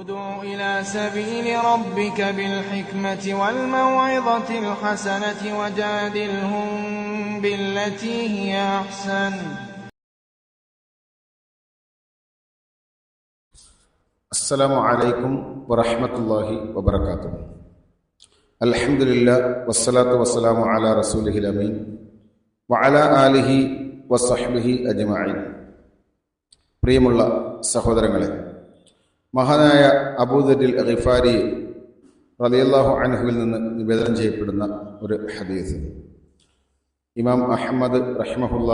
ادع إلى سبيل ربك بالحكمة والموعظة الحسنة وجادلهم بالتي هي أحسن السلام عليكم ورحمة الله وبركاته الحمد لله والصلاة والسلام على رسوله الأمين وعلى آله وصحبه أجمعين പ്രിയമുള്ള സഹോദരങ്ങളെ മഹാനായ അബൂദരിൽ ഖിഫാരി റളിയല്ലാഹു അൻഹുവിൽ നിന്ന് നിവേദനം ചെയ്യപ്പെടുന്ന ഒരു ഹദീസ് ഇമാം അഹമ്മദ് റഹ്മഹുല്ല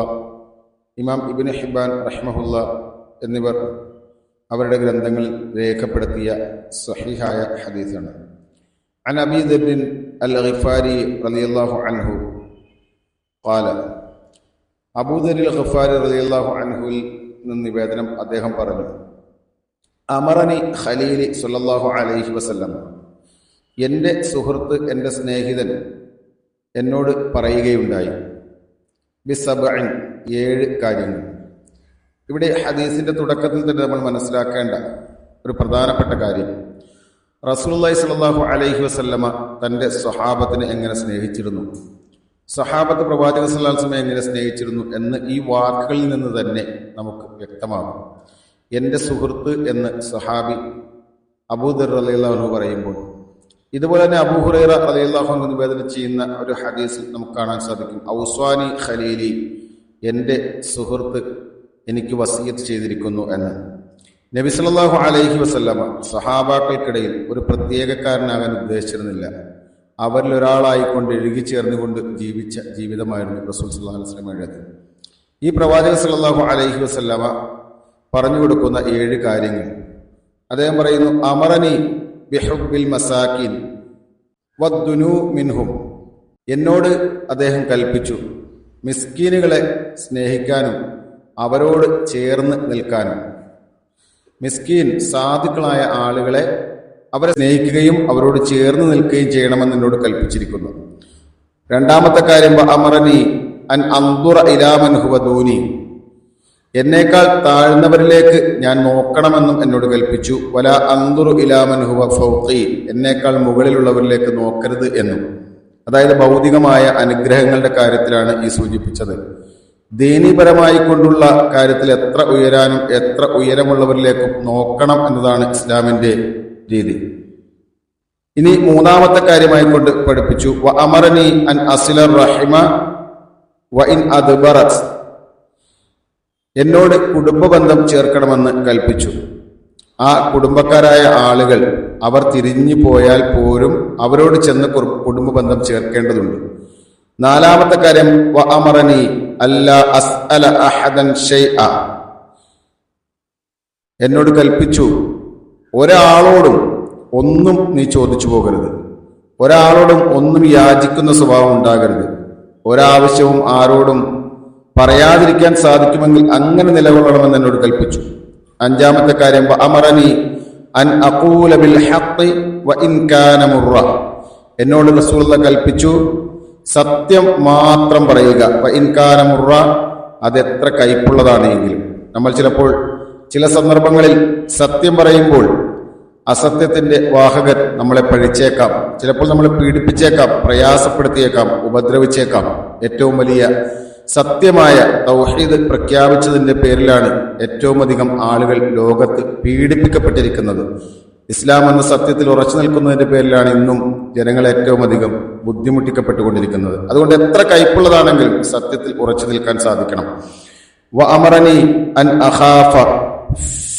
ഇമാം ഇബിൻ ഹിബാൻ റഹ്മഹുല്ല എന്നിവർ അവരുടെ ഗ്രന്ഥങ്ങളിൽ രേഖപ്പെടുത്തിയ സഹിഹായ ഹദീസാണ് عن أبي ذر الغفاري رضي الله عنه قال അബൂ ദരിൽ ഖഫാരി റളിയല്ലാഹു അൻഹുവിൽ നിന്ന് നിവേദനം അദ്ദേഹം പറഞ്ഞു അമറനി ഖലീലി സുല്ലാഹു അലൈഹി വസല്ലം. എന്റെ സുഹൃത്ത് എന്റെ സ്നേഹിതൻ എന്നോട് പറയുകയുണ്ടായി. ബിസബൻ ഏഴ് കാര്യങ്ങൾ. ഇവിടെ ഹദീസിന്റെ തുടക്കത്തിൽ തന്നെ നമ്മൾ മനസ്സിലാക്കേണ്ട ഒരു പ്രധാനപ്പെട്ട കാര്യം. റസൂലുള്ളാഹി സല്ലാഹു അലൈഹി വസല്ലമ തന്റെ സ്വഹാബത്തിനെ എങ്ങനെ സ്നേഹിച്ചിരുന്നു? സഹാബത്ത് പ്രവാചക സല്ലാസ്മെ എങ്ങനെ സ്നേഹിച്ചിരുന്നു എന്ന് ഈ വാക്കുകളിൽ നിന്ന് തന്നെ നമുക്ക് വ്യക്തമാകും. എന്റെ സുഹൃത്ത് എന്ന് സഹാബി അബൂദർ അലിയല്ലാഹു പറയുമ്പോൾ ഇതുപോലെ തന്നെ അബൂഹുറൈറ അലിയല്ലാഹു നിവേദനം ചെയ്യുന്ന ഒരു ഹദീസ് നമുക്ക് കാണാൻ സാധിക്കും. ഔസ്വാനി ഖലീലി എന്റെ സുഹൃത്ത് എനിക്ക് വസീയത്ത് ചെയ്തിരിക്കുന്നു എന്ന്. നബി സല്ലല്ലാഹു അലൈഹി വസല്ലമ സഹാബാക്കൾക്കിടയിൽ ഒരു പ്രത്യേകക്കാരനാകാൻ ഉദ്ദേശിച്ചിരുന്നില്ല. അവരിൽ ഒരാളായിക്കൊണ്ട് എഴുകി ചേർന്നുകൊണ്ട് ജീവിച്ച ജീവിതമായിരുന്നു റസൂൽ സല്ലല്ലാഹു അലൈഹി വസല്ലമയുടേത് ഈ പ്രവാചക സല്ലല്ലാഹു അലൈഹി വസല്ലമ പറഞ്ഞു കൊടുക്കുന്ന ഏഴ് കാര്യങ്ങൾ. അദ്ദേഹം പറയുന്നു അമറനി ബിഹുബിൽ മസാക്കിൻ വദ്ദുനു മിൻഹും. എന്നോട് അദ്ദേഹം കൽപ്പിച്ചു മിസ്കീനുകളെ സ്നേഹിക്കാനും അവരോട് ചേർന്ന് നിൽക്കാനും. മിസ്കീൻ സാധുക്കളായ ആളുകളെ അവരെ സ്നേഹിക്കുകയും അവരോട് ചേർന്ന് നിൽക്കുകയും ചെയ്യണമെന്ന് എന്നോട് കൽപ്പിച്ചിരിക്കുന്നു. രണ്ടാമത്തെ കാര്യം അമറനി അൻ അന്തുറ ഇലാമൻ ഹുവദൂനി എന്നേക്കാൾ താഴ്ന്നവരിലേക്ക് ഞാൻ നോക്കണമെന്നും എന്നോട് കൽപ്പിച്ചു. വല അന്തുറു ഇലാമൻ ഹുവ ഫൗഖി. എന്നേക്കാൾ മുകളിലുള്ളവരിലേക്ക് നോക്കരുത് എന്നും. അതായത് ഭൗതികമായ അനുഗ്രഹങ്ങളുടെ കാര്യത്തിലാണ് ഈ സൂചിപ്പിച്ചത്. ദീനീപരമായി കൊണ്ടുള്ള കാര്യത്തിൽ എത്ര ഉയരാനും എത്ര ഉയരമുള്ളവരിലേക്കും നോക്കണം എന്നതാണ് ഇസ്ലാമിന്റെ രീതി. ഇനി മൂന്നാമത്തെ കാര്യമായി കൊണ്ട് പഠിപ്പിച്ചു. വ അമറനി അൻ അസിലർ റഹിമ വ ഇൻ അദ്ബറത്. എന്നോട് കുടുംബബന്ധം ചേർക്കണമെന്ന് കൽപ്പിച്ചു. ആ കുടുംബക്കാരായ ആളുകൾ അവർ തിരിഞ്ഞു പോയാൽ പോലും അവരോട് ചെന്ന് കുടുംബബന്ധം ചേർക്കേണ്ടതുണ്ട്. നാലാമത്തെ കാര്യം വ അഹദൻ എന്നോട് കൽപ്പിച്ചു ഒരാളോടും ഒന്നും നീ ചോദിച്ചു പോകരുത്. ഒരാളോടും ഒന്നും യാചിക്കുന്ന സ്വഭാവം ഉണ്ടാകരുത്. ഒരാവശ്യവും ആരോടും പറയാതിരിക്കാൻ സാധിക്കുമെങ്കിൽ അങ്ങനെ നിലകൊള്ളണമെന്ന് എന്നോട് കൽപ്പിച്ചു. അഞ്ചാമത്തെ കാര്യം അമറനി അൻ അഖൂല ബിൽ ഹഖ് വ ഇൻ കാന മുറ. എന്നോട് റസൂലുള്ള കൽപ്പിച്ചു സത്യം മാത്രം പറയുക വ ഇൻ കാന മുറ അതെത്ര കയ്പുള്ളതാണെങ്കിലും നമ്മൾ ചിലപ്പോൾ ചില സന്ദർഭങ്ങളിൽ സത്യം പറയുമ്പോൾ അസത്യത്തിന്റെ വാഹകൻ നമ്മളെ പഴിച്ചേക്കാം ചിലപ്പോൾ നമ്മളെ പീഡിപ്പിച്ചേക്കാം പ്രയാസപ്പെടുത്തിയേക്കാം ഉപദ്രവിച്ചേക്കാം. ഏറ്റവും വലിയ സത്യമായ തൗഹീദ് പ്രഖ്യാപിച്ചതിന്റെ പേരിലാണ് ഏറ്റവും അധികം ആളുകൾ ലോകത്ത് പീഡിപ്പിക്കപ്പെട്ടിരിക്കുന്നത്. ഇസ്ലാം എന്ന സത്യത്തിൽ ഉറച്ചു നിൽക്കുന്നതിന്റെ പേരിലാണ് ഇന്നും ജനങ്ങൾ ഏറ്റവും അധികം ബുദ്ധിമുട്ടിക്കപ്പെട്ടുകൊണ്ടിരിക്കുന്നത്. അതുകൊണ്ട് എത്ര കൈപ്പുള്ളതാണെങ്കിലും സത്യത്തിൽ ഉറച്ചു നിൽക്കാൻ സാധിക്കണം. വ അമറനി അൻ അഖാഫ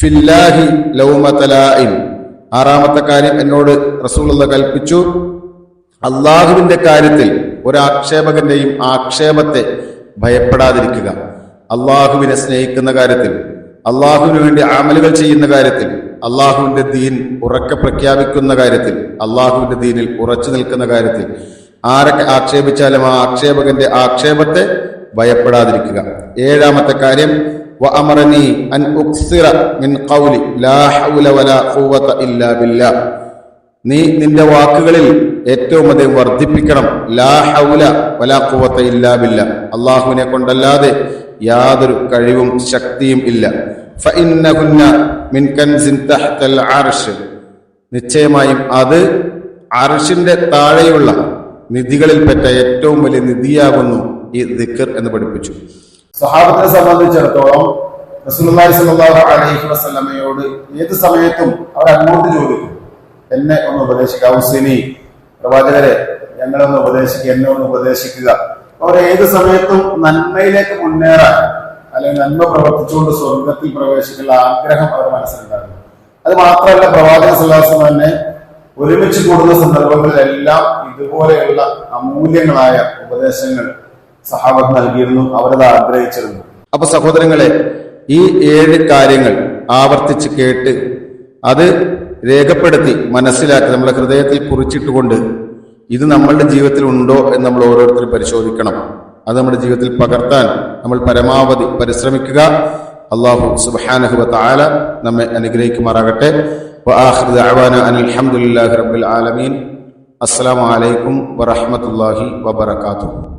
ഫില്ലാഹി ആറാമത്തെ കാര്യം എന്നോട് റസൂലുള്ള കൽപ്പിച്ചു. അള്ളാഹുവിന്റെ കാര്യത്തിൽ ഒരാക്ഷേപകന്റെയും ആക്ഷേപത്തെ ഭയപ്പെടാതിരിക്കുക അള്ളാഹുവിനെ സ്നേഹിക്കുന്ന കാര്യത്തിൽ അള്ളാഹുവിന് വേണ്ടി അമലുകൾ ചെയ്യുന്ന കാര്യത്തിൽ അള്ളാഹുവിന്റെ ദീൻ ഉറക്കെ പ്രഖ്യാപിക്കുന്ന കാര്യത്തിൽ അള്ളാഹുവിന്റെ ദീനിൽ ഉറച്ചു നിൽക്കുന്ന കാര്യത്തിൽ ആരൊക്കെ ആക്ഷേപിച്ചാലും ആ ആക്ഷേപകന്റെ ആക്ഷേപത്തെ ഭയപ്പെടാതിരിക്കുക ഏഴാമത്തെ കാര്യം وأمرني أن أكثر من قولي لا حول ولا قوة إلا بالله നീ നിന്റെ വാക്കുകളിൽ ഏറ്റവും അധികം വർദ്ധിപ്പിക്കണം. ലാ ഹൗല വലാ ഖുവത ഇല്ലാ അള്ളാഹുവിനെ കൊണ്ടല്ലാതെ യാതൊരു കഴിവും ശക്തിയും ഇല്ല. നിശ്ചയമായും അത് അർഷിന്റെ താഴെയുള്ള നിധികളിൽപ്പെട്ട ഏറ്റവും വലിയ നിധിയാകുന്നു ഈ ദിക്കർ എന്ന് പഠിപ്പിച്ചു. സഹാബത്തിനെ സംബന്ധിച്ചിടത്തോളം റസൂലുള്ളാഹി സ്വല്ലല്ലാഹു അലൈഹി വസല്ലമയോട് ഏത് സമയത്തും അവർ അങ്ങോട്ട് ചോദിക്കും എന്നെ ഒന്ന് ഉപദേശിക്കാവും ഔസിനി പ്രവാചകരെ ഞങ്ങളെ ഒന്ന് ഉപദേശിക്കുക എന്നെ ഒന്ന് ഉപദേശിക്കുക. അവർ ഏത് സമയത്തും നന്മയിലേക്ക് മുന്നേറാൻ അല്ലെങ്കിൽ നന്മ പ്രവർത്തിച്ചുകൊണ്ട് സ്വർഗത്തിൽ പ്രവേശിക്കുന്ന ആഗ്രഹം അവരുടെ മനസ്സിലുണ്ടായിരുന്നു. അത് മാത്രമല്ല പ്രവാചക സല്ലാസം തന്നെ ഒരുമിച്ച് കൂടുന്ന സന്ദർഭങ്ങളിലെല്ലാം ഇതുപോലെയുള്ള അമൂല്യങ്ങളായ ഉപദേശങ്ങൾ സഹാബത്ത് നൽകിയിരുന്നു അവരത് ആഗ്രഹിച്ചിരുന്നു. അപ്പൊ സഹോദരങ്ങളെ ഈ ഏഴ് കാര്യങ്ങൾ ആവർത്തിച്ച് കേട്ട് അത് രേഖപ്പെടുത്തി മനസ്സിലാക്കി നമ്മളെ ഹൃദയത്തിൽ കുറിച്ചിട്ടുകൊണ്ട് ഇത് നമ്മളുടെ ജീവിതത്തിൽ ഉണ്ടോ എന്ന് നമ്മൾ ഓരോരുത്തരും പരിശോധിക്കണം. അത് നമ്മുടെ ജീവിതത്തിൽ പകർത്താൻ നമ്മൾ പരമാവധി പരിശ്രമിക്കുക. അള്ളാഹു സുബാനഹുബ താല നമ്മെ അനുഗ്രഹിക്കുമാറാകട്ടെ. അനിൽഹമുല്ലാഹി റബ്ബിൽ ആലമീൻ. അസ്സാം വലൈക്കും വറഹമത്തല്ലാഹി വബർക്കാത്തു